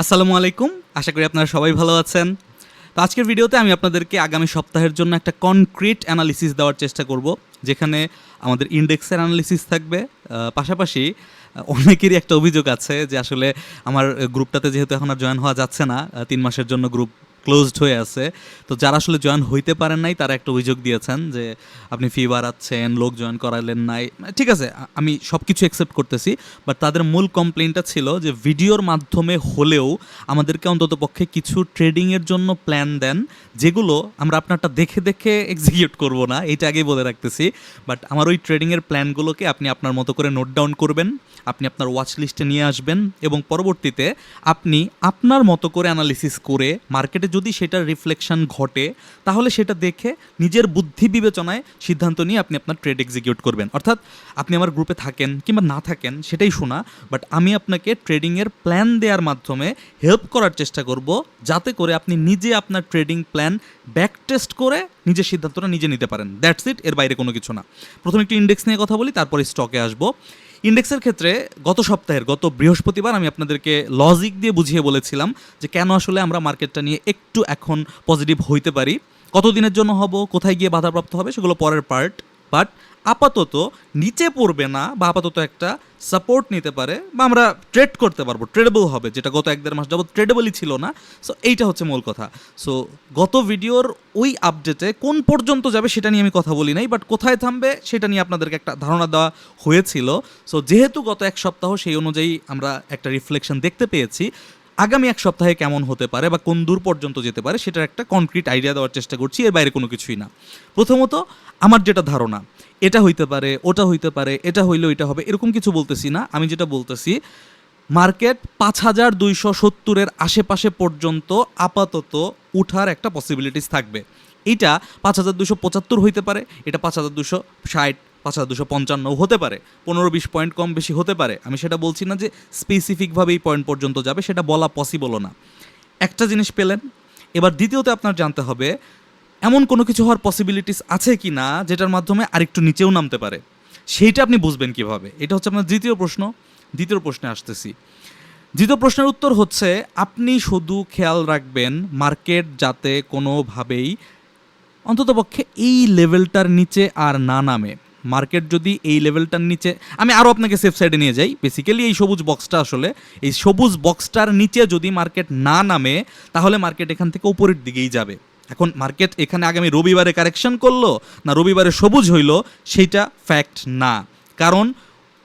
আসসালামু আলাইকুম। আশা করি আপনারা সবাই ভালো আছেন। তো আজকের ভিডিওতে আমি আপনাদেরকে আগামী সপ্তাহের জন্য একটা কনক্রিট অ্যানালিসিস দেওয়ার চেষ্টা করব, যেখানে আমাদের ইন্ডেক্সের অ্যানালিসিস থাকবে। পাশাপাশি অনেকেরই একটা অভিযোগ আছে যে আসলে আমার গ্রুপটাতে যেহেতু এখন আর জয়েন হওয়া যাচ্ছে না তিন মাসের জন্য গ্রুপ ক্লোজড হয়ে আছে। তো যারা আসলে জয়েন হইতে পারেন নাই, তারা একটা অভিযোগ দিয়েছেন যে আপনি ফি বাড়াচ্ছেন, লোক জয়েন করালেন নাই। ঠিক আছে আমি সব কিছু অ্যাকসেপ্ট করতেছি বাট তাদের মূল কমপ্লেনটা ছিল যে ভিডিওর মাধ্যমে হলেও আমাদেরকে অন্তত পক্ষে কিছু ট্রেডিংয়ের জন্য প্ল্যান দেন, যেগুলো আমরা আপনারটা দেখে দেখে এক্সিকিউট করব না, এটা আগেই বলে রাখতেছি। বাট আমার ওই ট্রেডিংয়ের প্ল্যানগুলোকে আপনি আপনার মতো করে নোট ডাউন করবেন, আপনি আপনার ওয়াচ লিস্টে নিয়ে আসবেন এবং পরবর্তীতে আপনি আপনার মতো করে অ্যানালিসিস করে মার্কেটে যদি সেটার রিফ্লেকশন ঘটে, তাহলে সেটা দেখে নিজের বুদ্ধি বিবেচনায় সিদ্ধান্ত নিয়ে আপনি আপনার ট্রেড এক্সিকিউট করবেন। অর্থাৎ আপনি আমার গ্রুপে থাকেন কিংবা না থাকেন, সেটাই শোনা বাট আমি আপনাকে ট্রেডিংয়ের প্ল্যান দেওয়ার মাধ্যমে হেল্প করার চেষ্টা করব, যাতে করে আপনি নিজে আপনার ট্রেডিং প্ল্যান ব্যাক টেস্ট করে নিজের সিদ্ধান্তটা নিজে নিতে পারেন। দ্যাটস ইট এর বাইরে কোনো কিছু না। প্রথমে একটু ইন্ডেক্স নিয়ে কথা বলি, তারপরে স্টকে আসব। ইন্ডেক্সের ক্ষেত্রে গত সপ্তাহের, গত বৃহস্পতিবার আমি আপনাদেরকে লজিক দিয়ে বুঝিয়ে বলেছিলাম যে কেন আসলে আমরা মার্কেটটা নিয়ে একটু এখন পজিটিভ হইতে পারি। কতদিনের জন্য হব, কোথায় গিয়ে বাধাপ্রাপ্ত হবে সেগুলো পরের পার্ট বাট আপাতত নিচে পড়বে না বা আপাতত একটা সাপোর্ট নিতে পারে বা আমরা ট্রেড করতে পারব ট্রেডেবল হবে, যেটা গত এক দেড় মাস যাবত ট্রেডেবলই ছিল না। সো এইটা হচ্ছে মূল কথা। সো গত ভিডিওর ওই আপডেটে কোন পর্যন্ত যাবে সেটা নিয়ে আমি কথা বলি নাই বাট কোথায় থামবে সেটা নিয়ে আপনাদেরকে একটা ধারণা দেওয়া হয়েছিল। সো যেহেতু গত এক সপ্তাহ সেই অনুযায়ী আমরা একটা রিফ্লেকশন দেখতে পেয়েছি আগামী এক সপ্তাহে কেমন হতে পারে বা কোন দূর পর্যন্ত যেতে পারে সেটার একটা কনক্রিট আইডিয়া দেওয়ার চেষ্টা করছি, এর বাইরে কোনো কিছুই না। প্রথমত, আমার যেটা ধারণা, এটা হইতে পারে, ওটা হইতে পারে, এটা হইলে ওইটা হবে, এরকম কিছু বলতেছি না। আমি যেটা বলতেছি মার্কেট পাঁচ হাজার দুইশো সত্তরের আশেপাশে পর্যন্ত আপাতত উঠার একটা পসিবিলিটিস থাকবে। এটা পাঁচ হাজার দুশো পঁচাত্তর হইতে পারে, এটা পাঁচ হাজার দুশো ষাট পাঁচ হাজার দুশো পঞ্চান্ন হতে পারে, পনেরো বিশ পয়েন্ট কম বেশি হতে পারে। আমি সেটা বলছি না যে স্পেসিফিকভাবে এই পয়েন্ট পর্যন্ত যাবে, সেটা বলা পসিবলও না। একটা জিনিস পেলেন, এবার দ্বিতীয়তে আপনার জানতে হবে, এমন কোনো কিছু হওয়ার পসিবিলিটিস আছে কি না, যেটার মাধ্যমে আরেকটু নিচেও নামতে পারে? সেইটা আপনি বুঝবেন কীভাবে? এটা হচ্ছে আপনার দ্বিতীয় প্রশ্ন, দ্বিতীয় প্রশ্নে আসতেছি। দ্বিতীয় প্রশ্নের উত্তর হচ্ছে, আপনি শুধু খেয়াল রাখবেন মার্কেট যাতে কোনোভাবেই অন্ততপক্ষে এই লেভেলটার নিচে আর না নামে। মার্কেট যদি এই লেভেলটার নিচে, আমি আরও আপনাকে সেফ সাইডে নিয়ে যাই। বেসিক্যালি এই সবুজ বক্সটা আসলে, এই সবুজ বক্সটার নিচে যদি মার্কেট না নামে, তাহলে মার্কেট এখান থেকে উপরের দিকেই যাবে। এখন মার্কেট এখানে আগামী রবিবারে কারেকশন করল, না রবিবারে সবুজ হইল সেইটা ফ্যাক্ট না। কারণ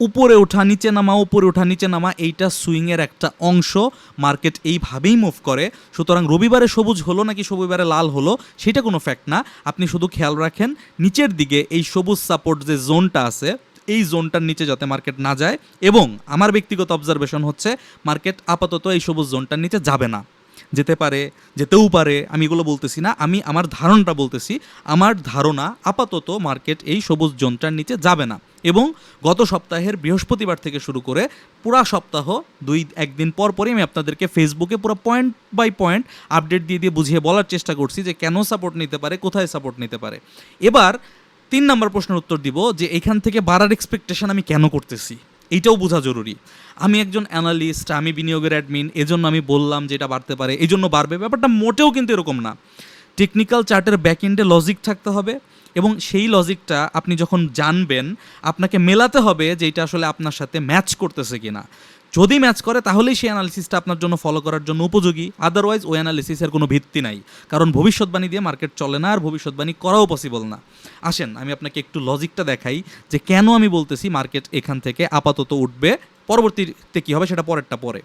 উপরে ওঠা, নিচে নামা, উপরে ওঠা, নিচে নামা, এইটা সুইংয়ের একটা অংশ। মার্কেট এইভাবেই মুভ করে। সুতরাং রবিবারে সবুজ হলো নাকি রবিবারে লাল হলো, সেটা কোনো ফ্যাক্ট না। আপনি শুধু খেয়াল রাখেন, নিচের দিকে এই সবুজ সাপোর্ট যে জোনটা আছে, এই জোনটার নিচে যাতে মার্কেট না যায়। এবং আমার ব্যক্তিগত অবজারভেশন হচ্ছে, মার্কেট আপাতত এই সবুজ জোনটার নিচে যাবে না। যেতে পারে, যেতেও পারে, আমি এগুলো বলতেছি না, আমি আমার ধারণাটা বলতেছি, আমার ধারণা আপাতত মার্কেট এই সবুজ জোনটার নিচে যাবে না। এবং গত সপ্তাহের বৃহস্পতিবার থেকে শুরু করে পুরা সপ্তাহ, দুই, একদিন পর পরই আমি আপনাদেরকে ফেসবুকে পুরো পয়েন্ট বাই পয়েন্ট আপডেট দিয়ে দিয়ে বুঝিয়ে বলার চেষ্টা করছি যে কেন সাপোর্ট নিতে পারে, কোথায় সাপোর্ট নিতে পারে। এবার তিন নম্বর প্রশ্নের উত্তর দিব যে এখান থেকে বাড়ার এক্সপেকটেশন আমি কেন করতেছি? এইটাও বোঝা জরুরি। আমি একজন অ্যানালিস্ট, আমি বিনিয়োগের অ্যাডমিন এজন্য আমি বললাম যে এটা বাড়তে পারে এই জন্য বাড়বে। ব্যাপারটা মোটেও কিন্তু এরকম না। টেকনিক্যাল চার্টের ব্যাকএন্ডে লজিক থাকতে হবে এবং সেই লজিকটা আপনি যখন জানবেন, আপনাকে মেলাতে হবে যে এটা আসলে আপনার সাথে ম্যাচ করতেছে কিনা। যদি ম্যাচ করে, তাহলেই সেই অ্যানালিসিসটা আপনার জন্য ফলো করার জন্য উপযোগী। আদারওয়াইজ ওই অ্যানালিসিসের কোনো ভিত্তি নাই। কারণ ভবিষ্যৎবাণী দিয়ে মার্কেট চলে না, আর ভবিষ্যৎবাণী করাও পসিবল না। আসেন, আমি আপনাকে একটু লজিকটা দেখাই যে কেন আমি বলতেছি মার্কেট এখান থেকে আপাতত উঠবে, পরবর্তীতে কী হবে সেটা পরেরটা পরে।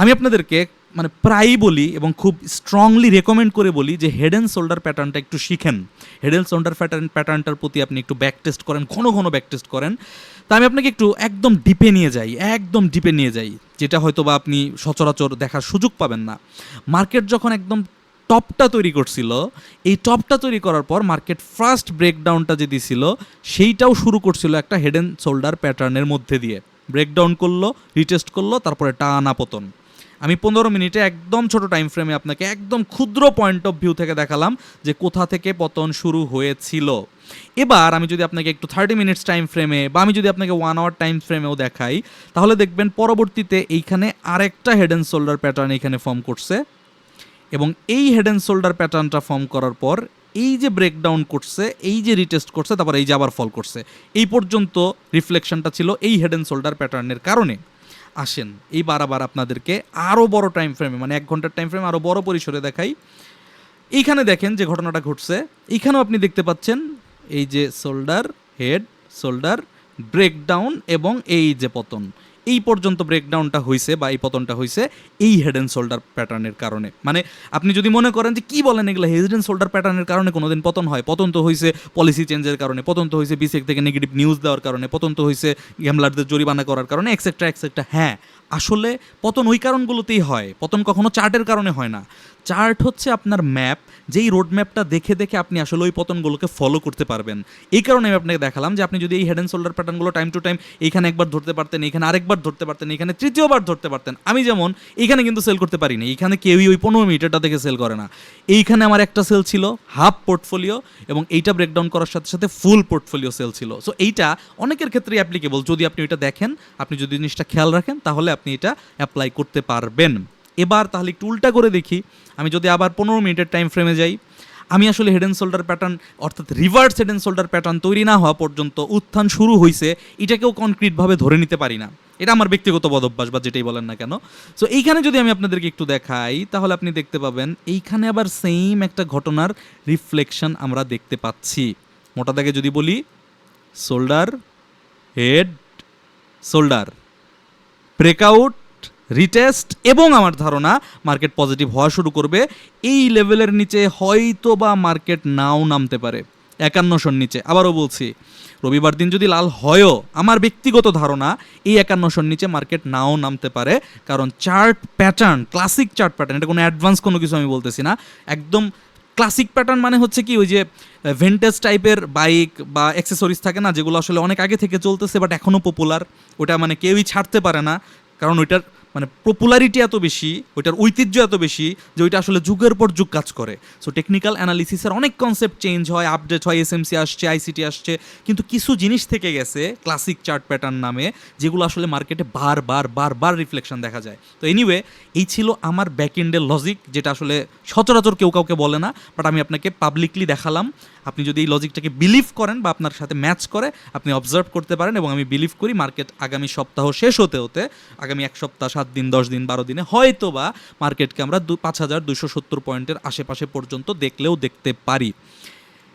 আমি আপনাদেরকে মানে প্রায়ই বলি এবং খুব স্ট্রংলি রেকমেন্ড করে বলি যে হেড অ্যান্ড শোল্ডার প্যাটার্নটা একটু শিখেন। হেড অ্যান্ড শোল্ডার প্যাটার্ন প্যাটার্নটার প্রতি আপনি একটু ব্যাক টেস্ট করেন, ঘন ঘন ব্যাক টেস্ট করেন। তা আমি আপনাকে একটু একদম ডিপে নিয়ে যাই, একদম ডিপে নিয়ে যাই, যেটা হয়তো বা আপনি সচরাচর দেখার সুযোগ পাবেন না। মার্কেট যখন একদম টপটা তৈরি করছিল, এই টপটা তৈরি করার পর মার্কেট ফার্স্ট ব্রেকডাউনটা যে দিছিল, সেইটাও শুরু করছিল একটা হেড অ্যান্ড শোল্ডার প্যাটার্নের মধ্যে দিয়ে। ব্রেকডাউন করল রিটেস্ট করল, তারপরে টানা পতন আমি পনেরো মিনিটে একদম ছোট টাইম ফ্রেমে আপনাকে একদম ক্ষুদ্র পয়েন্ট অফ ভিউ থেকে দেখালাম যে কোথা থেকে পতন শুরু হয়েছিল। এবার আমি যদি আপনাকে একটু থার্টি মিনিটস টাইম ফ্রেমে বা আমি যদি আপনাকে ওয়ান আওয়ার টাইম ফ্রেমেও দেখাই, তাহলে দেখবেন পরবর্তীতে এইখানে আরেকটা হেড অ্যান্ড শোল্ডার প্যাটার্ন এখানে ফর্ম করছে এবং এই হেড অ্যান্ড শোল্ডার প্যাটার্নটা ফর্ম করার পর এই যে ব্রেকডাউন করছে, এই যে রিটেস্ট করছে, তারপর এই যে আবার ফল করছে। এই পর্যন্ত রিফ্লেকশনটা ছিল এই হেড অ্যান্ড শোল্ডার প্যাটার্নের কারণে। আসেন। এইবার আবার আপনাদেরকে আরও বড় টাইম ফ্রেমে মানে এক ঘণ্টার টাইম ফ্রেমে আরও বড় পরিসরে দেখাই। এইখানে দেখেন যে ঘটনাটা ঘটছে। এইখানেও আপনি দেখতে পাচ্ছেন এই যে শোল্ডার হেড শোল্ডার ব্রেকডাউন এবং এই যে পতন। এই পর্যন্ত ব্রেকডাউনটা হয়েছে বা এই পতনটা হয়েছে এই হেড অ্যান্ড শোল্ডার প্যাটার্নের কারণে। মানে আপনি যদি মনে করেন যে কি বলেন এগুলো হেড অ্যান্ড শোল্ডার প্যাটার্নের কারণে কোনোদিন পতন হয়, পতন তো হয়েছে পলিসি চেঞ্জের কারণে, পতন তো হয়েছে বিসেক থেকে নেগেটিভ নিউজ দেওয়ার কারণে, পতন তো হয়েছে গ্যামলারদের জরিমানা করার কারণে এক্সেট্রা এক্সেট্রা হ্যাঁ আসলে পতন ওই কারণগুলোতেই হয়, পতন কখনো চার্টের কারণে হয় না। চার্ট হচ্ছে আপনার ম্যাপ যেই রোড ম্যাপটা দেখে দেখে আপনি আসলে ওই পতনগুলোকে ফলো করতে পারবেন। এই কারণে আমি আপনাকে দেখালাম যে আপনি যদি এই হেড অ্যান্ড শোল্ডার প্যাটার্নগুলো টাইম টু টাইম এইখানে একবার ধরতে পারতেন, এইখানে আরেকবার ধরতে পারতেন, এখানে তৃতীয়বার ধরতে পারতেন। আমি যেমন এইখানে কিন্তু সেল করতে পারিনি এইখানে কেউই ওই পনেরো মিনিটেরটা থেকে সেল করে না। এইখানে আমার একটা সেল ছিল হাফ পোর্টফোলিও এবং এইটা ব্রেকডাউন করার সাথে সাথে ফুল পোর্টফোলিও সেল ছিল। সো এইটা অনেকের ক্ষেত্রে অ্যাপ্লিকেবল যদি আপনি ওইটা দেখেন, আপনি যদি জিনিসটা খেয়াল রাখেন, তাহলে আপনি এটা অ্যাপ্লাই করতে পারবেন। এবার তাহলে একটু উল্টা করে দেখি। আমি যদি আবার পনেরো মিনিটের টাইম ফ্রেমে যাই আমি আসলে হেড অ্যান্ড শোল্ডার প্যাটার্ন অর্থাৎ reverse head and shoulder pattern তৈরি না হওয়া পর্যন্ত উত্থান শুরু হয়েছে এটাকেও কনক্রিটভাবে ধরে নিতে পারি না। এটা আমার ব্যক্তিগত বদ অভ্যাস বা যেটাই বলেন না কেন। সো এইখানে যদি আমি আপনাদেরকে একটু দেখাই, তাহলে আপনি দেখতে পাবেন, এইখানে আবার সেম একটা ঘটনার রিফ্লেকশন আমরা দেখতে পাচ্ছি। মোটা দাগে যদি বলি shoulder head shoulder breakout retest এবং আমার ধারণা মার্কেট পজিটিভ হওয়া শুরু করবে। এই লেভেলের নিচে হয়তো বা মার্কেট নাও নামতে পারে। একান্নশোর নিচে। আবারও বলছি, রবিবার দিন যদি লাল হয়ও, আমার ব্যক্তিগত ধারণা এই একান্নশোর নিচে মার্কেট নাও নামতে পারে। কারণ chart pattern classic chart pattern এটা কোনো অ্যাডভান্স কোনো কিছু আমি বলতেছি না। একদম ক্লাসিক প্যাটার্ন মানে হচ্ছে কি, ওই যে ভেন্টেজ টাইপের বাইক বা অ্যাক্সেসরিজ থাকে না, যেগুলো আসলে অনেক আগে থেকে চলতেছে বাট এখনও পপুলার ওটা মানে কেউই ছাড়তে পারে না। কারণ ওইটার মানে পপুলারিটি এত বেশি, ওইটার ঐতিহ্য এত বেশি যে ওইটা আসলে যুগের পর যুগ কাজ করে। সো টেকনিক্যাল অ্যানালিসিসের অনেক কনসেপ্ট চেঞ্জ হয় আপডেট হয় এসএমসি আসছে আইসিটি আসছে, কিন্তু কিছু জিনিস থেকে গেছে ক্লাসিক চার্ট প্যাটার্ন নামে, যেগুলো আসলে মার্কেটে বারবার বারবার রিফ্লেকশন দেখা যায়। তো এনিওয়ে এই ছিল আমার ব্যাক এন্ডের লজিক যেটা আসলে সচরাচর কেউ কাউকে বলে না বাট আমি আপনাকে পাবলিকলি দেখালাম। আপনি যদি এই লজিকটাকে বিলিভ করেন বা আপনার সাথে ম্যাচ করে, আপনি অবজার্ভ করতে পারেন এবং আমি বিলিভ করি মার্কেট আগামী সপ্তাহ শেষ হতে হতে, আগামী এক সপ্তাহ, সাত দিন, দশ দিন, বারো দিনে হয়তো বা মার্কেটকে আমরা দু পাঁচ হাজার দুশো সত্তর পয়েন্টের আশেপাশে পর্যন্ত দেখলেও দেখতে পারি।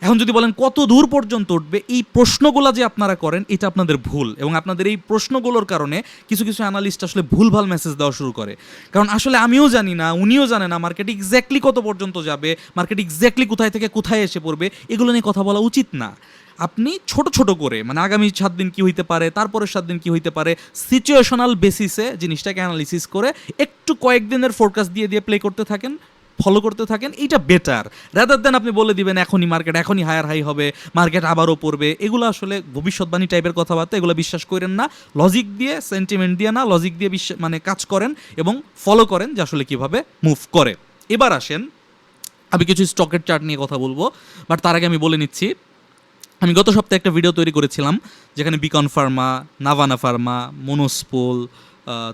এখন যদি বলেন কত দূর পর্যন্ত উঠবে, এই প্রশ্নগুলো যে আপনারা করেন, এটা আপনাদের ভুল এবং আপনাদের এই প্রশ্নগুলোর কারণে কিছু কিছু অ্যানালিস্ট আসলে ভুলভাল মেসেজ দেওয়া শুরু করে। কারণ আসলে আমিও জানি না, উনিও জানে না মার্কেট এক্স্যাক্টলি কত পর্যন্ত যাবে মার্কেট এক্স্যাক্টলি কোথায় থেকে কোথায় এসে পড়বে, এগুলো নিয়ে কথা বলা উচিত না। আপনি ছোট ছোট করে মানে আগামী সাত দিন কি হইতে পারে, তারপরের সাত দিন কি হইতে পারে সিচুয়েশনাল বেসিসে জিনিসটাকে অ্যানালিসিস করে একটু কয়েকদিনের ফোরকাস্ট দিয়ে দিয়ে প্লে করতে থাকেন ফলো করতে থাকেন, এইটা বেটার রাদার দেন আপনি বলে দিবেন, এখনই মার্কেট এখনই হায়ার হাই হবে মার্কেট আবারও পড়বে, এগুলো আসলে ভবিষ্যৎবাণী টাইপের কথাবার্তা, এগুলো বিশ্বাস করেন না। লজিক দিয়ে সেন্টিমেন্ট দিয়ে না লজিক দিয়ে বিশ্বাস মানে কাজ করেন এবং ফলো করেন যে আসলে কীভাবে মুভ করে। এবার আসেন, আমি কিছু স্টকের চার্ট নিয়ে কথা বলব বাট তার আগে আমি বলে নিচ্ছি, আমি গত সপ্তাহে একটা ভিডিও তৈরি করেছিলাম, যেখানে বিকন ফার্মা নাভানা ফার্মা মনোস্পোল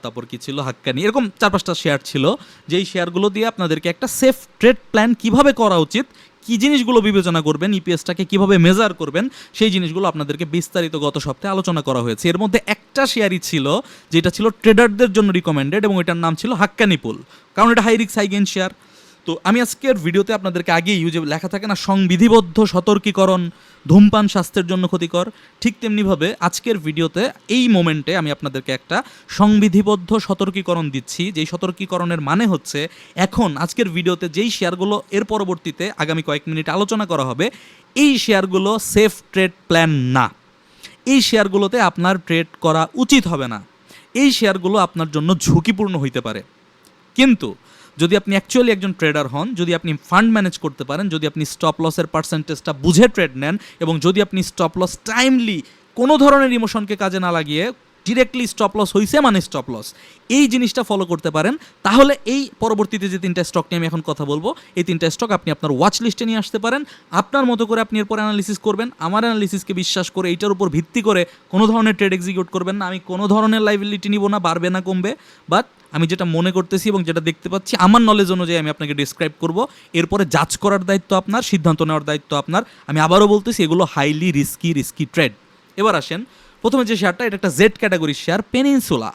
তারপর কি ছিল? হাক্কানি। এরকম চার পাঁচটা শেয়ার ছিল। যেই শেয়ারগুলো দিয়ে আপনাদেরকে একটা সেফ ট্রেড প্ল্যান কীভাবে করা উচিত, কি জিনিসগুলো বিবেচনা করবেন ইপিএসটাকে কীভাবে মেজার করবেন, সেই জিনিসগুলো আপনাদেরকে বিস্তারিত গত সপ্তাহে আলোচনা করা হয়েছে। এর মধ্যে একটা শেয়ারই ছিল, যেটা ছিল ট্রেডারদের জন্য রিকমেন্ডেড এবং এটার নাম ছিল হাক্কানি পুল কারণ এটা হাই রিক্স হাই গেন শেয়ার তো আমি আজকের ভিডিওতে আপনাদেরকে আগেই যে লেখা থাকে না, সংবিধিবদ্ধ সতর্কীকরণ ধূমপান স্বাস্থ্যের জন্য ক্ষতিকর। ঠিক তেমনিভাবে আজকের ভিডিওতে এই মোমেন্টে আমি আপনাদেরকে একটা সংবিধিবদ্ধ সতর্কীকরণ দিচ্ছি। যেই সতর্কীকরণের মানে হচ্ছে, এখন আজকের ভিডিওতে যেই শেয়ারগুলো এর পরবর্তীতে আগামী কয়েক মিনিট আলোচনা করা হবে, এই শেয়ারগুলো সেফ ট্রেড প্ল্যান না। এই শেয়ারগুলোতে আপনার ট্রেড করা উচিত হবে না। এই শেয়ারগুলো আপনার জন্য ঝুঁকিপূর্ণ হইতে পারে। কিন্তু যদি আপনি অ্যাকচুয়ালি একজন ট্রেডার হন, যদি আপনি ফান্ড ম্যানেজ করতে পারেন, যদি আপনি স্টপ লসের পার্সেন্টেজটা বুঝে ট্রেড নেন এবং যদি আপনি স্টপ লস টাইমলি কোনো ধরনের ইমোশনকে কাজে না লাগিয়ে ডিরেক্টলি স্টপ লস হয়েছে মানে স্টপ লস এই জিনিসটা ফলো করতে পারেন। তাহলে এই পরবর্তীতে যে তিনটা স্টক নিয়ে আমি এখন কথা বলব, এই তিনটা স্টক আপনি আপনার ওয়াচ লিস্টে নিয়ে আসতে পারেন। আপনার মতো করে আপনি এরপর অ্যানালিসিস করবেন। আমার অ্যানালিসিসকে বিশ্বাস করে এইটার উপর ভিত্তি করে কোনো ধরনের ট্রেড এক্সিকিউট করবেন না। আমি কোনো ধরনের লাইবিলিটি নিব না, বাড়বে না, কমবে। বাট আমি যেটা মনে করতেছি এবং যেটা দেখতে পাচ্ছি, আমার নলেজ অনুযায়ী আমি আপনাকে ডিসক্রাইব করব। এরপরে জাজ করার দায়িত্ব আপনার, সিদ্ধান্ত নেওয়ার দায়িত্ব আপনার। আমি আবারও বলতেছি, এগুলো হাইলি রিস্কি রিস্কি ট্রেড এবার আসেন প্রথমে যে শেয়ারটা এটা একটা জেড ক্যাটাগরির শেয়ার পেনিনসুলা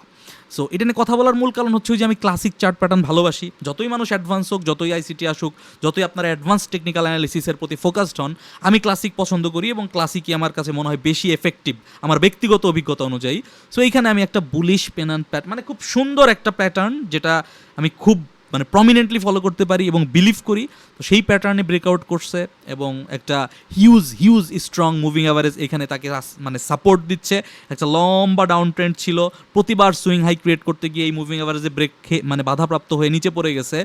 সো এটা নিয়ে কথা বলার মূল কারণ হচ্ছে যে আমি ক্লাসিক চার্ট প্যাটার্ন ভালোবাসি। যতই মানুষ অ্যাডভান্স হোক, যতই আইসিটি আসুক, যতই আপনার অ্যাডভান্স টেকনিক্যাল অ্যানালিসিসের প্রতি ফোকাসড হন, আমি ক্লাসিক পছন্দ করি এবং ক্লাসিকই আমার কাছে মনে হয় বেশি এফেক্টিভ আমার ব্যক্তিগত অভিজ্ঞতা অনুযায়ী। সো এইখানে আমি একটা বুলিশ পেনান প্যাট মানে খুব সুন্দর একটা প্যাটার্ন যেটা আমি খুব মানে প্রমিনেন্টলি ফলো করতে পারি এবং বিলিভ করি। তো সেই প্যাটার্নে ব্রেকআউট করছে এবং একটা huge huge strong moving average এখানে তাকে মানে সাপোর্ট দিচ্ছে। একটা লম্বা ডাউন ট্রেন্ড ছিল। প্রতিবার সুইং হাই ক্রিয়েট করতে গিয়ে এই মুভিং অ্যাভারেজে ব্রেক মানে বাধাপ্রাপ্ত হয়ে নিচে পড়ে গেছে।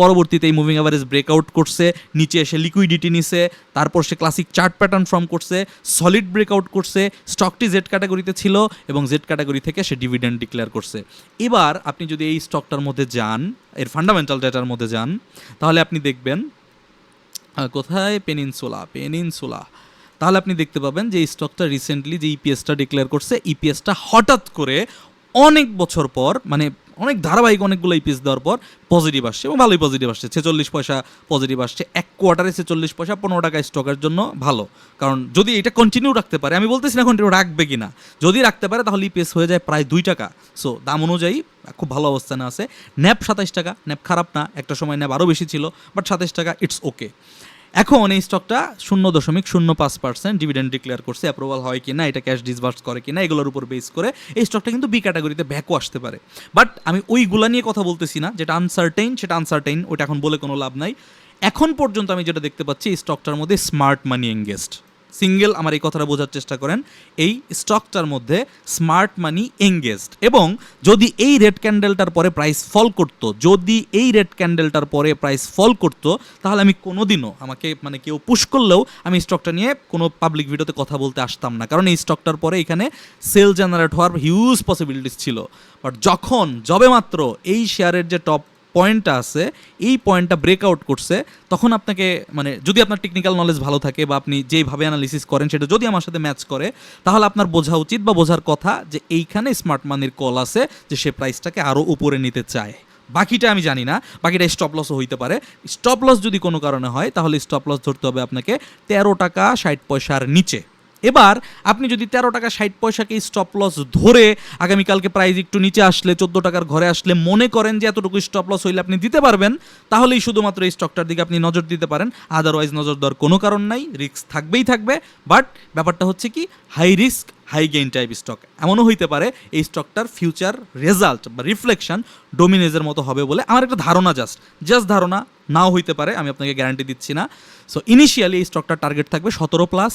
পরবর্তীতে এই মুভিং অ্যাভারেজ ব্রেকআউট করছে। নিচে এসে লিকুইডিটি নিছে। তারপর সে ক্লাসিক চার্ট প্যাটার্ন ফর্ম করছে। সলিড ব্রেকআউট করছে। স্টকটি জেড ক্যাটাগরিতে ছিল এবং জেড ক্যাটাগরি থেকে সে ডিভিডেন্ড ডিক্লেয়ার করছে। এবার আপনি যদি এই স্টকটার মধ্যে যান, এর ফান্ডামেন্টাল ডেটার মধ্যে যান, তাহলে আপনি দেখবেন কোথায়? Peninsula peninsula. তাহলে আপনি দেখতে পাবেন যে স্টকটা রিসেন্টলি যে ইপিএসটা ডিক্লেয়ার করছে ইপিএসটা হঠাৎ করে অনেক বছর পর মানে অনেক ধারাবাহিক অনেকগুলো ইপিএস দেওয়ার পর পজিটিভ আসছে এবং ভালোই পজিটিভ আসছে। ছেচল্লিশ পয়সা পজিটিভ আসছে। এক কোয়ার্টারে ছেচল্লিশ পয়সা পনেরো টাকা স্টকের জন্য ভালো। কারণ যদি এটা কন্টিনিউ রাখতে পারে, আমি বলতেছি না কন্টিনিউ রাখবে কি না যদি রাখতে পারে, তাহলে ইপিএস হয়ে যায় প্রায় দুই টাকা। সো দাম অনুযায়ী খুব ভালো অবস্থানে আছে। ন্যাপ সাতাইশ টাকা। ন্যাপ খারাপ না। একটা সময় ন্যাপ আরও বেশি ছিল বাট সাতাইশ টাকা ইটস ওকে এখন এই স্টকটা শূন্য দশমিক শূন্য পাঁচ পার্সেন্ট ডিভিডেন্ড ডিক্লেয়ার করছে অ্যাপ্রুভাল হয় কিনা, এটা ক্যাশ ডিসবার্স করে কিনা, এগুলোর উপর বেস করে এই স্টকটা কিন্তু বি ক্যাটাগরিতে ব্যাকও আসতে পারে। বাট আমি ওইগুলা নিয়ে কথা বলতেছি না, যেটা আনসার্টেইন সেটা আনসার্টেইন ওটা এখন বলে কোনো লাভ নাই। এখন পর্যন্ত আমি যেটা দেখতে পাচ্ছি, এই স্টকটার মধ্যে স্মার্ট মানি এঙ্গেজড সিঙ্গেল আমার এই কথাটা বোঝার চেষ্টা করেন, এই স্টকটার মধ্যে স্মার্ট মানি এঙ্গেজড এবং যদি এই রেড ক্যান্ডেলটার পরে প্রাইস ফল করতো, যদি এই রেড ক্যান্ডেলটার পরে প্রাইস ফল করতো, তাহলে আমি কোনোদিনও আমাকে মানে কেউ পুশ করলেও আমি স্টকটা নিয়ে কোনো পাবলিক ভিডিওতে কথা বলতে আসতাম না। কারণ এই স্টকটার পরে এখানে সেল জেনারেট হওয়ার হিউজ পসিবিলিটিস ছিল। বাট যখন, যবে মাত্র এই শেয়ারের যে টপ পয়েন্টটা আছে, এই পয়েন্টটা ব্রেকআউট করছে, তখন আপনাকে মানে যদি আপনার টেকনিক্যাল নলেজ ভালো থাকে বা আপনি যেভাবে অ্যানালিসিস করেন সেটা যদি আমার সাথে ম্যাচ করে, তাহলে আপনার বোঝা উচিত বা বোঝার কথা যে এইখানে স্মার্ট মানির কল আছে যে সে প্রাইসটাকে আরও উপরে নিতে চায়। বাকিটা আমি জানি না, বাকিটা স্টপ লসও হইতে পারে। স্টপ লস যদি কোনো কারণে হয়, তাহলে স্টপ লস ধরতে হবে আপনাকে তেরো টাকা ষাট পয়সার নিচে। এবার আপনি যদি তেরো টাকা ষাট পয়সাকে স্টপ লস ধরে আগামীকালকে প্রাইস একটু নিচে আসলে, চোদ্দ টাকার ঘরে আসলে মনে করেন যে এতটুকু স্টপ লস হইলে আপনি দিতে পারবেন, তাহলেই শুধুমাত্র এই স্টকটার দিকে আপনি নজর দিতে পারেন। আদারওয়াইজ নজর দেওয়ার কোনো কারণ নাই রিস্ক থাকবেই থাকবে। বাট ব্যাপারটা হচ্ছে কি high risk high gain type stock এমনও হইতে পারে এই স্টকটার ফিউচার রেজাল্ট বা রিফ্লেকশন ডোমিনেজের মতো হবে বলে আমার একটা ধারণা জাস্ট জাস্ট ধারণা নাও হইতে পারে, আমি আপনাকে গ্যারান্টি দিচ্ছি না। সো ইনিশিয়ালি এই স্টকটার টার্গেট থাকবে সতেরো plus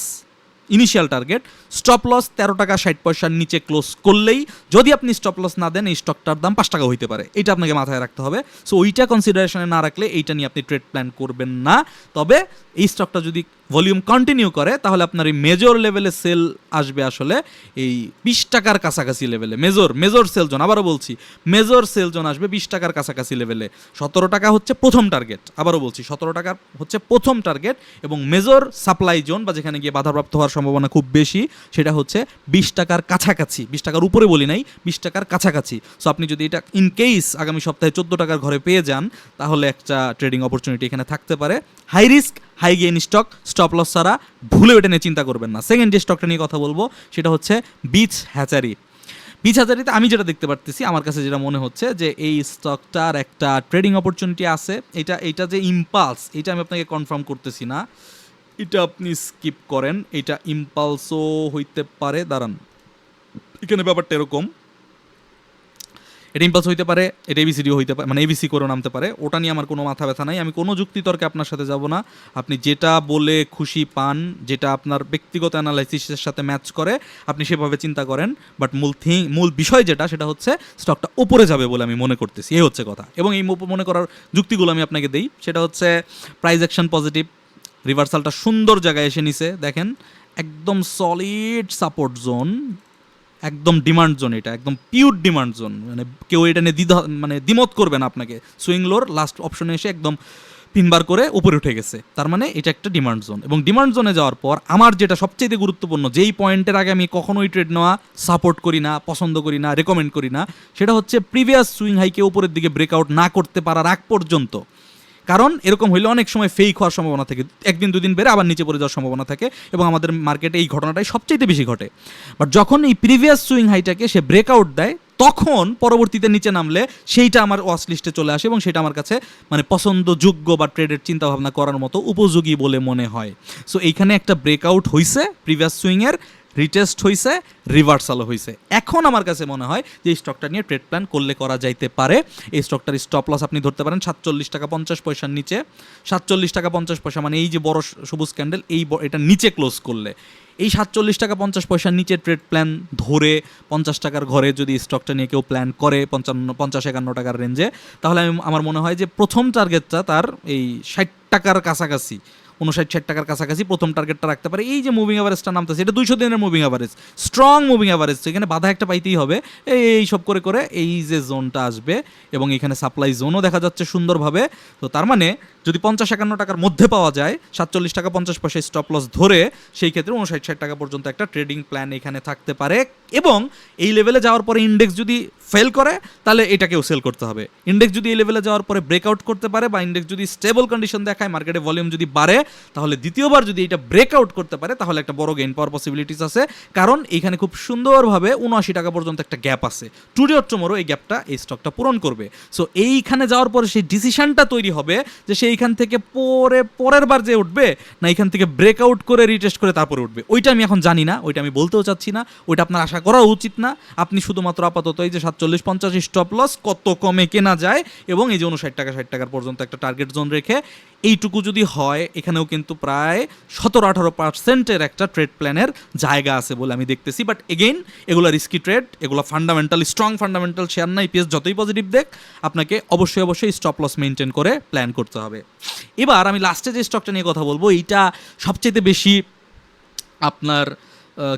initial target stop loss তেরো টাকা ষাট পয়সার নিচে ক্লোজ করলেই যদি আপনি স্টপ লস না দেন, এই স্টকটার দাম পাঁচ টাকা হইতে পারে। এটা আপনাকে মাথায় রাখতে হবে। সো ওইটা কনসিডারেশনে না রাখলে এইটা নিয়ে আপনি ট্রেড প্ল্যান করবেন না। তবে এই স্টকটা যদি ভলিউম কন্টিনিউ করে, তাহলে আপনার এই মেজর লেভেলে সেল আসবে আসলে এই বিশ টাকার কাছাকাছি লেভেলে মেজর মেজর সেল জোন আবারও বলছি মেজর সেল জোন আসবে বিশ টাকার কাছাকাছি লেভেলে সতেরো টাকা হচ্ছে প্রথম টার্গেট আবারও বলছি, সতেরো টাকার হচ্ছে প্রথম টার্গেট এবং মেজর সাপ্লাই জোন বা যেখানে গিয়ে বাধাপ্রাপ্ত হওয়ার সম্ভাবনা খুব বেশি, সেটা হচ্ছে বিশ টাকার কাছাকাছি। বিশ টাকার উপরে বলি নাই, বিশ টাকার কাছাকাছি। সো আপনি যদি এটা ইন কেস আগামী সপ্তাহে চোদ্দ টাকার ঘরে পেয়ে যান, তাহলে একটা ট্রেডিং অপরচুনিটি এখানে থাকতে পারে। High risk high gain stock, stop loss ছাড়া ভুলে ওটা নিয়ে চিন্তা করবেন না। সেকেন্ড যে স্টকটা নিয়ে কথা বলব, সেটা হচ্ছে বিচ হ্যাচারি। বিচ হ্যাচারিতে আমি যেটা দেখতে পারতেছি, আমার কাছে যেটা মনে হচ্ছে যে এই স্টকটার একটা ট্রেডিং অপরচুনিটি আছে। এটা এটা যে ইম্পালস এটা আমি আপনাকে কনফার্ম করতেছি না। এটা আপনি স্কিপ করেন, এটা ইম্পালসও হইতে পারে। দাঁড়ান, এখানে ব্যাপারটা এরকম। এটা ইম্পালস হইতে পারে, এটা এবিসিডিও হইতে পারে মানে এবিসি করেও নামতে পারে, ওটা নিয়ে আমার কোনো মাথা ব্যথা নাই। আমি কোনো যুক্তি তর্কে আপনার সাথে যাব না। আপনি যেটা বলে খুশি পান, যেটা আপনার ব্যক্তিগত অ্যানালাইসিসের সাথে ম্যাচ করে, আপনি সেভাবে চিন্তা করেন। বাট মূল থিং মূল বিষয় যেটা, সেটা হচ্ছে স্টকটা উপরে যাবে বলে আমি মনে করতেছি। এই হচ্ছে কথা। এবং এই মনে করার যুক্তিগুলো আমি আপনাকে দিই। সেটা হচ্ছে প্রাইজ অ্যাকশন পজিটিভ রিভার্সালটা সুন্দর জায়গায় এসে নিছে। দেখেন, একদম সলিড সাপোর্ট জোন একদম ডিমান্ড জোন এটা, একদম পিওর ডিমান্ড জোন। মানে কেউ এটা নিয়ে দ্বিধা মানে দ্বিমত করবে না আপনাকে। সুইং লোর লাস্ট অপশনে এসে একদম তিনবার করে উপরে উঠে গেছে। তার মানে এটা একটা ডিমান্ড জোন। এবং ডিমান্ড জোনে যাওয়ার পর আমার যেটা সবচেয়ে গুরুত্বপূর্ণ, যেই পয়েন্টের আগে আমি কখনোই ট্রেড নেওয়া, সাপোর্ট করি না, পছন্দ করি না রেকমেন্ড করি না, সেটা হচ্ছে প্রিভিয়াস সুইং হাইকে উপরের দিকে ব্রেকআউট না করতে পারার আগ পর্যন্ত কারণ এরকম হইলে অনেক সময় ফেক হওয়ার সম্ভাবনা থাকে। একদিন দুদিন বেড়ে আবার নিচে পড়ে যাওয়ার সম্ভাবনা থাকে এবং আমাদের মার্কেটে এই ঘটনাটাই সবচেয়ে বেশি ঘটে। বাট যখন এই প্রিভিয়াস সুইং হাইটাকে সে ব্রেকআউট দেয়, তখন পরবর্তীতে নিচে নামলে সেইটা আমার ওয়াচ লিস্টে চলে আসে এবং সেটা আমার কাছে মানে পছন্দযোগ্য বা ট্রেডের চিন্তাভাবনা করার মতো উপযোগী বলে মনে হয়। সো এইখানে একটা ব্রেকআউট হইছে প্রিভিয়াস সুইংয়ের রিটেস্ট হইছে রিভার্সালও হইছে। এখন আমার কাছে মনে হয় যে স্টকটা নিয়ে ট্রেড প্ল্যান করলে করা যাইতে পারে। এই স্টকটার স্টপ লস আপনি ধরতে পারেন সাতচল্লিশ টাকা পঞ্চাশ পয়সার নিচে। সাতচল্লিশ টাকা পঞ্চাশ পয়সা মানে এই যে বড় সবুজ ক্যান্ডেল এই এটা নিচে ক্লোজ করলে। এই সাতচল্লিশ টাকা পঞ্চাশ পয়সার নিচে ট্রেড প্ল্যান ধরে পঞ্চাশ টাকার ঘরে যদি স্টকটা নিয়ে কেউ প্ল্যান করে পঞ্চান্ন, পঞ্চাশ একান্ন টাকার রেঞ্জে তাহলে আমি, আমার মনে হয় যে প্রথম টার্গেটটা তার এই ষাট টাকার কাছাকাছি। উনষাট ষাট টাকার কাছাকাছি প্রথম টার্গেটটা রাখতে পারে। এই যে মুভিং অ্যাভারেজটা নামতেছে, এটা দুইশো দিনের moving average strong moving average এখানে বাধা একটা পাইতেই হবে। এই সব করে করে এই যে জোনটা আসবে এবং এখানে সাপ্লাই জোনও দেখা যাচ্ছে সুন্দরভাবে। তো তার মানে যদি পঞ্চাশ একান্ন টাকার মধ্যে পাওয়া যায়, সাতচল্লিশ টাকা পঞ্চাশ পয়সা স্টপ লস ধরে সেই ক্ষেত্রে উনষাট ষাট টাকা পর্যন্ত একটা ট্রেডিং প্ল্যান এখানে থাকতে পারে। এবং এই লেভেলে যাওয়ার পরে ইন্ডেক্স যদি ফেল করে, তাহলে এটাকেও সেল করতে হবে। ইন্ডেক্স যদি এই লেভেলে যাওয়ার পরে ব্রেকআউট করতে পারে বা ইন্ডেক্স যদি স্টেবল কন্ডিশন দেখায় মার্কেটে ভলিউম যদি বাড়ে, তাহলে দ্বিতীয়বার যদি এটা ব্রেকআউট করতে পারে, তাহলে একটা বড় গেইন পাওয়ার পসিবিলিটিস আছে। কারণ এখানে খুব সুন্দরভাবে উনআশি টাকা পর্যন্ত একটা গ্যাপ আছে। টুডে অর এই গ্যাপটা এই স্টকটা পূরণ করবে। সো এইখানে যাওয়ার পরে সেই ডিসিশনটা তৈরি হবে যে সে এইখান থেকে পরে, পরের বার যে উঠবে, না এখান থেকে ব্রেকআউট করে রিটেস্ট করে তারপরে উঠবে। ওইটা আমি এখন জানি না, ওইটা আমি বলতেও চাচ্ছি না, ওইটা আপনার আশা করা উচিত না। আপনি শুধুমাত্র আপাতত এই যে সাতচল্লিশ পঞ্চাশ স্টপ লস কত কমে কেনা যায় এবং এই যে উনষাট টাকা, ষাট টাকার পর্যন্ত একটা টার্গেট জোন রেখে এইটুকু যদি হয়, এখানেও কিন্তু প্রায় সতেরো আঠারো পার্সেন্টের একটা ট্রেড প্ল্যানের জায়গা আছে বলে আমি দেখতেছি। বাট এগেইন এগুলো রিস্কি ট্রেড এগুলো ফান্ডামেন্টাল স্ট্রং ফান্ডামেন্টাল শেয়ার না ইপিএস যতই পজিটিভ দেখ, আপনাকে অবশ্যই অবশ্যই স্টপ লস মেনটেন করে প্ল্যান করতে হবে। এবার আমি লাস্টে যে স্টকটা নিয়ে কথা বলব, এইটা সবচেয়ে বেশি আপনার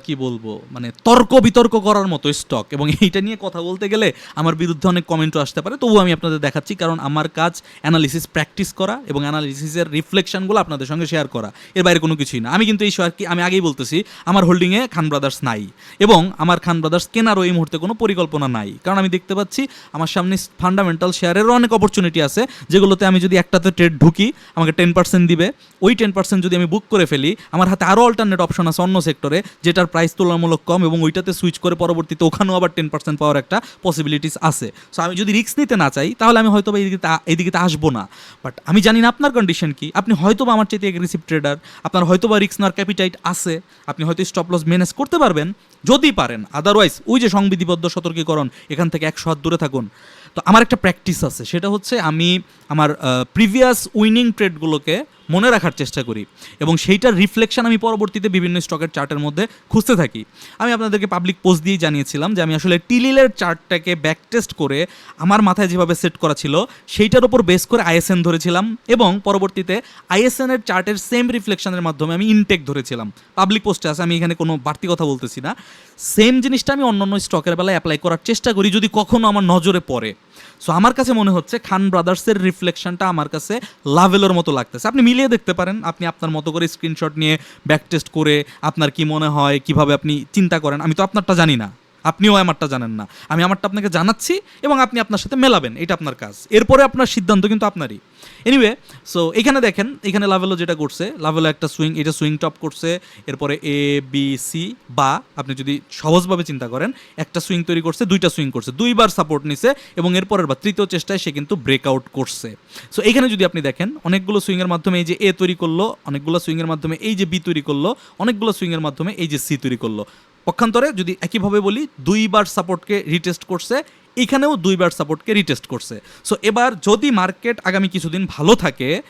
কি বলব? মানে তর্ক বিতর্ক করার মতো স্টক এবং এইটা নিয়ে কথা বলতে গেলে আমার বিরুদ্ধে অনেক কমেন্টও আসতে পারে। তবুও আমি আপনাদের দেখাচ্ছি, কারণ আমার কাজ অ্যানালিসিস প্র্যাকটিস করা এবং অ্যানালিসিসের রিফ্লেকশনগুলো আপনাদের সঙ্গে শেয়ার করা। এর বাইরে কোনো কিছুই না। আমি কিন্তু এই শেয়ার কি আমি আগেই বলতেছি, আমার হোল্ডিংয়ে খান ব্রাদার্স নাই। এবং আমার খান ব্রাদার্স কেনারও এই মুহূর্তে কোনো পরিকল্পনা নাই। কারণ আমি দেখতে পাচ্ছি, আমার সামনে ফান্ডামেন্টাল শেয়ারেরও অনেক অপরচুনিটি আছে, যেগুলোতে আমি যদি একটাতে ট্রেড ঢুকি, আমাকে টেন পার্সেন্ট দিবে। ওই টেন পার্সেন্ট যদি আমি বুক করে ফেলি, আমার হাতে আরও অল্টারনেট অপশন আছে অন্য সেক্টরে যেটার প্রাইস তুলনামূলক কম এবং ওইটাতে সুইচ করে পরবর্তীতে ওখানেও আবার টেন পার্সেন্ট পাওয়ার একটা পসিবিলিটিস আছে। সো আমি যদি রিস্ক নিতে না চাই, তাহলে আমি হয়তো বা এইদিকে তা আসব না। বাট আমি জানি না আপনার কন্ডিশন কি। আপনি হয়তো বা আমার চাইতে এগ্রেসিভ ট্রেডার আপনার হয়তো বা রিস্ক নেওয়ার ক্যাপিটাইট আছে। আপনি হয়তো স্টপ লস ম্যানেজ করতে পারবেন, যদি পারেন। আদারওয়াইজ ওই যে সংবিধিবদ্ধ সতর্কীকরণ, এখান থেকে একশো হাত দূরে থাকুন। তো আমার একটা প্র্যাকটিস আছে, সেটা হচ্ছে আমি আমার প্রিভিয়াস উইনিং ট্রেডগুলোকে মনে রাখার চেষ্টা করি এবং সেইটার রিফ্লেকশন আমি পরবর্তীতে বিভিন্ন স্টকের চার্টের মধ্যে খুঁজতে থাকি। আমি আপনাদেরকে পাবলিক পোস্ট দিয়েই জানিয়েছিলাম যে আমি আসলে টিলিলের চার্টটাকে ব্যাক টেস্ট করে আমার মাথায় যেভাবে সেট করা ছিল, সেইটার উপর বেস করে আইএসএন ধরেছিলাম এবং পরবর্তীতে আইএসএন এর চার্টের সেম রিফ্লেকশনের মাধ্যমে আমি ইনটেক ধরেছিলাম। পাবলিক পোস্টে আছে, আমি এখানে কোনো বাড়তি কথা বলতেছি না। সেম জিনিসটা আমি অন্য অন্য স্টকের বেলায় অ্যাপ্লাই করার চেষ্টা করি যদি কখনো আমার নজরে পড়ে। সো আমার কাছে মনে হচ্ছে খান ব্রাদার্সের রিফ্লেকশনটা আমার কাছে লাভেলোর মতো লাগতেছে। আপনি মিলিয়ে দেখতে পারেন। আপনি আপনার মতো করে স্ক্রিনশট নিয়ে ব্যাক টেস্ট করে আপনার কি মনে হয়, কীভাবে আপনি চিন্তা করেন। আমি তো আপনারটা জানি না। আপনিও আমারটা জানেন না। আমি আমারটা আপনাকে জানাচ্ছি এবং আপনি আপনার সাথে মেলাবেন। এটা আপনার কাজ। এরপরে আপনার সিদ্ধান্ত কিন্তু আপনারই। এনিওয়ে সো এখানে দেখেন, এখানে লাভেলো যেটা করছে লাভেলো একটা সুইং এটা সুইং টপ করছে, এরপরে এ বি সি বা আপনি যদি সহজভাবে চিন্তা করেন, একটা সুইং তৈরি করছে, দুইটা সুইং করছে, দুইবার সাপোর্ট নিছে এবং এরপরের বা তৃতীয় চেষ্টায় সে কিন্তু ব্রেকআউট করছে। সো এখানে যদি আপনি দেখেন, অনেকগুলো সুইংয়ের মাধ্যমে এই যে এ তৈরি করল, অনেকগুলো সুইংয়ের মাধ্যমে এই যে বি তৈরি করল, অনেকগুলো সুইংয়ের মাধ্যমে এই যে সি তৈরি করল। পক্ষান্তরে যদি একইভাবে বলি, দুইবার সাপোর্টকে রিটেস্ট করছে এখানেও দুইবার সাপোর্টকে রিটেস্ট করছে। সো এবার যদি মার্কেট আগামী কিছুদিন ভালো থাকে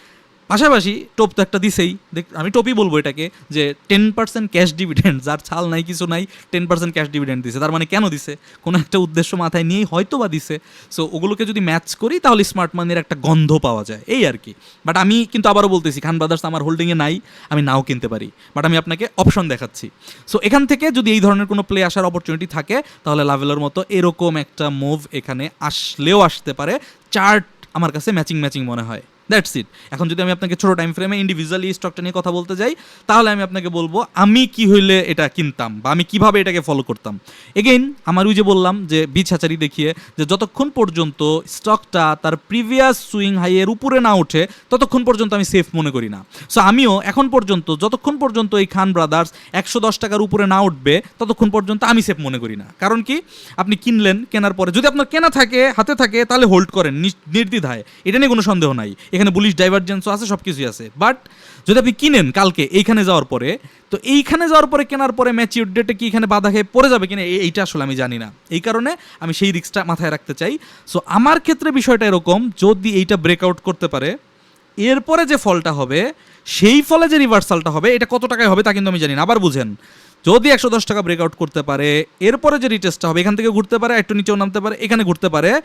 পাশাপাশি টোপ তো একটা দিছেই। দেখ, আমি টোপই বলব এটাকে যে টেন পার্সেন্ট ক্যাশ ডিভিডেন্ড যার ছাল নাই, কিছু নাই টেন পার্সেন্ট ক্যাশ ডিভিডেন্ড দিছে। তার মানে কেন দিছে? কোনো একটা উদ্দেশ্য মাথায় নিয়েই হয়তো বা দিছে। সো ওগুলোকে যদি ম্যাচ করি, তাহলে স্মার্ট মানির একটা গন্ধ পাওয়া যায়। এই আর কি। বাট আমি কিন্তু আবারও বলতেছি খান ব্রাদার্স আমার হোল্ডিংয়ে নাই, আমি নাও কিনতে পারি। বাট আমি আপনাকে অপশন দেখাচ্ছি। সো এখান থেকে যদি এই ধরনের কোনো প্লে আসার অপরচুনিটি থাকে, তাহলে লাভেলের মতো এরকম একটা মুভ এখানে আসলেও আসতে পারে। চার্ট আমার কাছে ম্যাচিং ম্যাচিং মনে হয়। দ্যাটস ইট এখন যদি আমি আপনাকে ছোটো টাইম ফ্রেমে ইন্ডিভিজুয়ালি স্টকটা নিয়ে কথা বলতে যাই, তাহলে আমি আপনাকে বলব, আমি কি হইলে এটা কিনতাম বা আমি কীভাবে এটাকে ফলো করতাম? এগেইন আমার ওই যে বললাম যে বিচ হাচারি দেখিয়ে যে যতক্ষণ পর্যন্ত স্টকটা তার প্রিভিয়াস সুইং হাইয়ের উপরে না ওঠে, ততক্ষণ পর্যন্ত আমি সেফ মনে করি না। সো আমিও এখন পর্যন্ত, যতক্ষণ পর্যন্ত এই খান ব্রাদার্স একশো দশ টাকার উপরে না উঠবে, ততক্ষণ পর্যন্ত আমি সেফ মনে করি না। কারণ কি? আপনি কিনলেন, কেনার পরে যদি আপনার কেনা থাকে, হাতে থাকে, তাহলে হোল্ড করেন নির্দ্বিধায়। এটা নিয়ে কোনো সন্দেহ নাই। এখানে বুলিশ ডাইভারজেন্সও আছে সব কিছুই আছে। বাট যদি আপনি কিনেন কালকে এইখানে যাওয়ার পরে, তো এইখানে যাওয়ার পরে, কেনার পরে ম্যাচিউর ডেটে কি এখানে বাধা খেয়ে পড়ে যাবে কিনা এই- এইটা আসলে আমি জানি না। এই কারণে আমি সেই রিস্কটা মাথায় রাখতে চাই। সো আমার ক্ষেত্রে বিষয়টা এরকম, যদি এইটা ব্রেকআউট করতে পারে, এরপরে যে ফলটা হবে, সেই ফলে যে রিভার্সালটা হবে, এটা কত টাকায় হবে তা কিন্তু আমি জানি না। আবার বুঝেন, যদি একশো দশ টাকা ব্রেকআউট করতে পারে, এরপরে যে রিটেস্টটা হবে, এখান থেকে ঘুরতে পারে, একটু নিচেও নামতে পারে, এখানে ঘুরতে পারে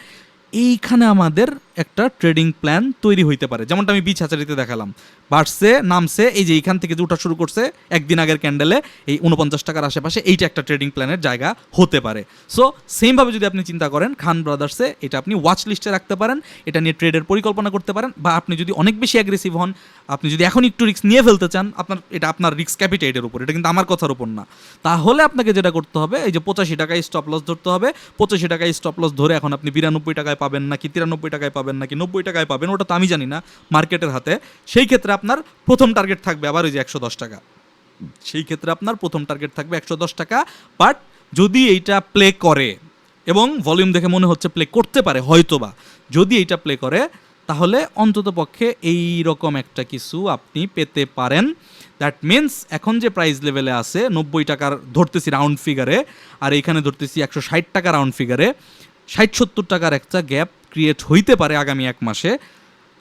এইখানে আমাদের একটা ট্রেডিং প্ল্যান তৈরি হইতে পারে। যেমনটা আমি বিচ হাজারিতে দেখালাম। বাড়ছে, নামছে, এই যে এইখান থেকে যে ওঠা শুরু করছে, একদিন আগের ক্যান্ডেলে এই উনপঞ্চাশ টাকার আশেপাশে এইটা একটা ট্রেডিং প্ল্যানের জায়গা হতে পারে। সো সেমভাবে যদি আপনি চিন্তা করেন, খান ব্রাদার্সে এটা আপনি ওয়াচ লিস্টে রাখতে পারেন, এটা নিয়ে ট্রেডের পরিকল্পনা করতে পারেন, বা আপনি যদি অনেক বেশি অ্যাগ্রেসিভ হন, আপনি যদি এখন একটু রিস্ক নিয়ে ফেলতে চান, আপনার, এটা আপনার রিস্ক ক্যাপিটাইটের উপর, এটা কিন্তু আমার কথার উপর না। তাহলে আপনাকে যেটা করতে হবে, এই যে পঁচাশি টাকায় স্টপ লস ধরতে হবে, পঁচাশি টাকায় স্টপ লস ধরে এখন আপনি বিরানব্বই টাকায় পাবেন নাকি তিরানব্বই টাকায় পাবেন নাকি নব্বই টাকায় পাবেন, ওটা তো আমি জানি না মার্কেটের হাতে। সেই ক্ষেত্রে আপনার প্রথম টার্গেট থাকবে আবার ওই যে একশো দশ টাকা। সেই ক্ষেত্রে আপনার প্রথম টার্গেট থাকবে একশো দশ টাকা বাট যদি এইটা প্লে করে এবং ভলিউম দেখে মনে হচ্ছে প্লে করতে পারে, হয়তোবা। যদি এইটা প্লে করে, তাহলে অন্তত পক্ষে এই রকম একটা কিছু আপনি পেতে পারেন। দ্যাট মিন্স এখন যে প্রাইস লেভেলে আছে, নব্বই টাকার ধরতেছি রাউন্ড ফিগারে আর এইখানে ধরতেছি একশো ষাট টাকা রাউন্ড ফিগারে ষাট সত্তর টাকার একটা গ্যাপ ক্রিয়েট হইতে পারে আগামী এক মাসে।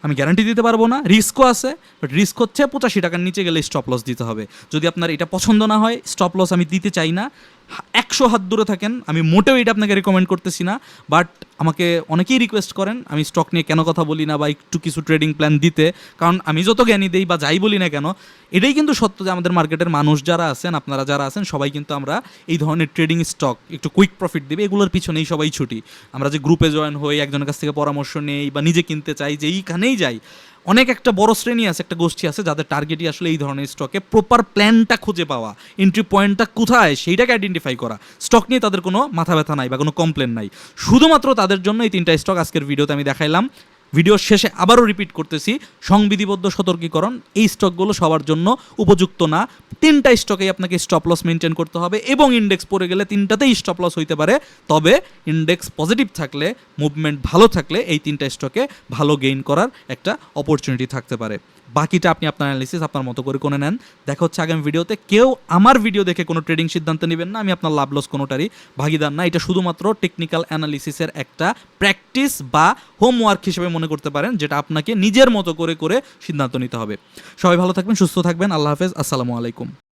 আমি গ্যারান্টি দিতে পারব না রিস্কও আছে বাট রিস্ক হচ্ছে পঁচাশি টাকার নিচে গেলে স্টপ লস দিতে হবে। যদি আপনার এটা পছন্দ না হয় স্টপ লস আমি দিতে চাই না একশো হাত দূরে থাকেন। আমি মোটেও এটা আপনাকে রেকমেন্ড করতেছি না বাট আমাকে অনেকেই রিকোয়েস্ট করেন, আমি স্টক নিয়ে কেন কথা বলি না বা একটু কিছু ট্রেডিং প্ল্যান দিতে, কারণ আমি যত জ্ঞানী দেই বা যাই বলি না কেন, এটাই কিন্তু সত্য যে আমাদের মার্কেটের মানুষ যারা আছেন, আপনারা যারা আছেন, সবাই কিন্তু আমরা এই ধরনের ট্রেডিং স্টক একটু কুইক প্রফিট দেবে, এগুলোর পিছনেই সবাই ছুটি। আমরা যে গ্রুপে জয়েন হই, একজনের কাছ থেকে পরামর্শ নেই বা নিজে কিনতে চাই যে এইখানেই যাই অনেক একটা বড় শ্রেণি আছে, একটা গোষ্ঠী আছে, যাদের টার্গেটই আসলে এই ধরনের স্টকে প্রপার প্ল্যানটা খুঁজে পাওয়া এন্ট্রি পয়েন্টটা কোথায় সেইটাকে আইডেন্টিফাই করা। স্টক নিয়ে তাদের কোনো মাথা ব্যথা নাই বা কোনো কমপ্লেন নাই। শুধুমাত্র তাদের জন্য এই তিনটা স্টক আজকের ভিডিওতে আমি দেখাইলাম। ভিডিওর শেষে আবারও রিপিট করতেছি, সংবিধিবদ্ধ সতর্কীকরণ, এই স্টকগুলো সবার জন্য উপযুক্ত না। তিনটা স্টকেই আপনাকে স্টপ লস মেনটেন করতে হবে এবং ইন্ডেক্স পড়ে গেলে তিনটাতেই স্টপ লস হইতে পারে। তবে ইন্ডেক্স পজিটিভ থাকলে মুভমেন্ট ভালো থাকলে এই তিনটা স্টকে ভালো গেইন করার একটা অপরচুনিটি থাকতে পারে। বাকিটা আপনি আপনার অ্যানালিসিস আপনার মতো করে করে নেন। দেখা হচ্ছে আগামী ভিডিওতে। কেউ আমার ভিডিও দেখে কোনো ট্রেডিং সিদ্ধান্ত নেবেন না, আমি আপনার লাভ লস কোনোটারই ভাগিদার না। এটা শুধুমাত্র টেকনিক্যাল অ্যানালিসিসের একটা প্র্যাকটিস বা হোমওয়ার্ক হিসেবে মনে করতে পারেন, যেটা আপনাকে নিজের মতো করে করে সিদ্ধান্ত নিতে হবে। সবাই ভালো থাকবেন, সুস্থ থাকবেন। আল্লাহ হাফেজ। আসসালামু আলাইকুম।